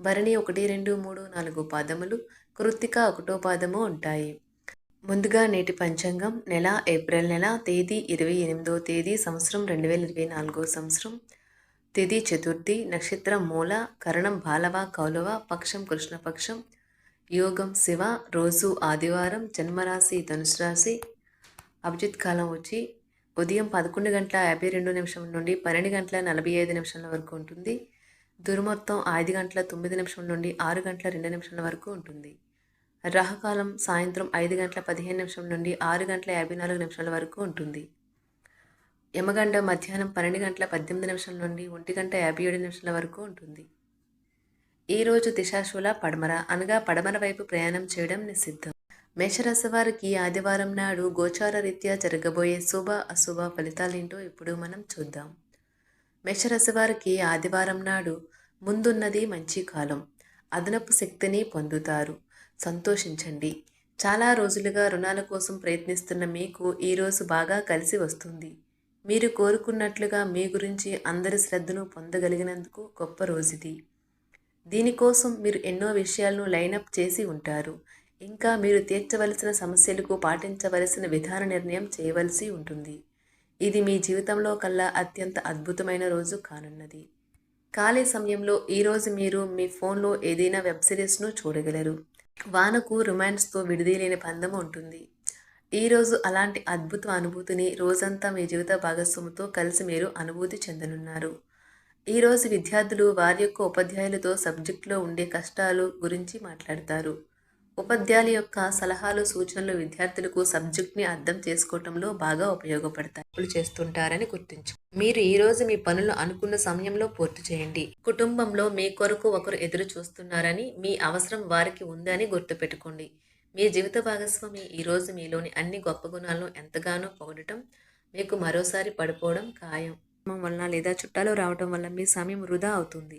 భరణి ఒకటి రెండు మూడు నాలుగు పాదములు కృత్తిక ఒకటో పాదము ఉంటాయి. ముందుగా నేటి పంచాంగం నెల ఏప్రిల్ నెల తేదీ ఇరవై ఎనిమిదో తేదీ సంవత్సరం రెండు వేల ఇరవై నాలుగో సంవత్సరం. తిథి చతుర్థి నక్షత్రం మూల కరణం బాలవ కౌలవ పక్షం కృష్ణపక్షం యోగం శివ రోజు ఆదివారం జన్మరాశి ధనుసు రాశి. అభిజిత్ కాలం వచ్చి ఉదయం పదకొండు గంటల యాభై రెండు నిమిషం నుండి పన్నెండు గంటల నలభై ఐదు నిమిషాల వరకు ఉంటుంది. దుర్మొత్తం ఐదు గంటల తొమ్మిది నిమిషం నుండి ఆరు గంటల రెండు నిమిషాల వరకు ఉంటుంది. రాహకాలం సాయంత్రం ఐదు గంటల పదిహేను నిమిషం నుండి ఆరు గంటల యాభై నాలుగు నిమిషాల వరకు ఉంటుంది. యమగండ మధ్యాహ్నం పన్నెండు గంటల పద్దెనిమిది నిమిషాల నుండి ఒంటి గంట యాభై ఏడు నిమిషాల వరకు ఉంటుంది. ఈరోజు దిశాశూల పడమర అనగా పడమర వైపు ప్రయాణం చేయడం నిషిద్ధం. మేషరాశి వారికి ఆదివారం నాడు గోచార రీత్యా జరగబోయే శుభ అశుభ ఫలితాలేంటో ఇప్పుడు మనం చూద్దాం. మేషరాశి వారికి ఆదివారం నాడు ముందున్నది మంచి కాలం. అదనపు శక్తిని పొందుతారు. సంతోషించండి. చాలా రోజులుగా రుణాల కోసం ప్రయత్నిస్తున్న మీకు ఈరోజు బాగా కలిసి వస్తుంది. మీరు కోరుకున్నట్లుగా మీ గురించి అందరి శ్రద్ధను పొందగలిగినందుకు గొప్ప రోజుది. దీనికోసం మీరు ఎన్నో విషయాలను లైనప్ చేసి ఉంటారు. ఇంకా మీరు తీర్చవలసిన సమస్యలకు పాటించవలసిన విధాన నిర్ణయం చేయవలసి ఉంటుంది. ఇది మీ జీవితంలో కల్లా అత్యంత అద్భుతమైన రోజు కానున్నది. ఖాళీ సమయంలో ఈరోజు మీరు మీ ఫోన్లో ఏదైనా వెబ్ సిరీస్ను చూడగలరు. వానకు రొమాన్స్తో విడిదీలేని బంధం ఉంటుంది. ఈరోజు అలాంటి అద్భుత అనుభూతిని రోజంతా మీ జీవిత భాగస్వామితో కలిసి మీరు అనుభూతి చెందనున్నారు. ఈరోజు విద్యార్థులు వారి యొక్క ఉపాధ్యాయులతో సబ్జెక్టులో ఉండే కష్టాలు గురించి మాట్లాడతారు. ఉపాధ్యాయుల యొక్క సలహాలు సూచనలు విద్యార్థులకు సబ్జెక్ట్ని అర్థం చేసుకోవటంలో బాగా ఉపయోగపడతాయి. తప్పులు చేస్తుంటారని గుర్తుంచు. మీరు ఈ రోజు మీ పనులు అనుకున్న సమయంలో పూర్తి చేయండి. కుటుంబంలో మీ కొరకు ఒకరు ఎదురు చూస్తున్నారని మీ అవసరం వారికి ఉందని గుర్తుపెట్టుకోండి. మీ జీవిత భాగస్వామి ఈ రోజు మీలోని అన్ని గొప్ప గుణాలను ఎంతగానో పొగడటం మీకు మరోసారి పడిపోవడం ఖాయం. వలన లేదా చుట్టాలు రావటం వల్ల మీ సమయం వృధా అవుతుంది.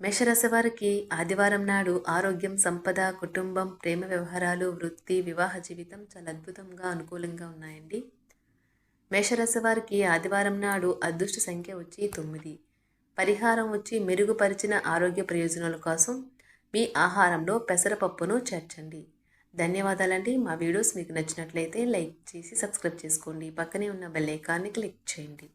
మేషరాశి వారికి ఆదివారం నాడు ఆరోగ్యం సంపద కుటుంబం ప్రేమ వ్యవహారాలు వృత్తి వివాహ జీవితం చాలా అద్భుతంగా అనుకూలంగా ఉన్నాయండి. మేషరాశి వారికి ఆదివారం నాడు అదృష్ట సంఖ్య వచ్చి తొమ్మిది. పరిహారం వచ్చి మెరుగుపరిచిన ఆరోగ్య ప్రయోజనాల కోసం మీ ఆహారంలో పెసరపప్పును చేర్చండి. ధన్యవాదాలండి. మా వీడియోస్ మీకు నచ్చినట్లయితే లైక్ చేసి సబ్స్క్రైబ్ చేసుకోండి. పక్కనే ఉన్న బెల్ ఐకాన్ని క్లిక్ చేయండి.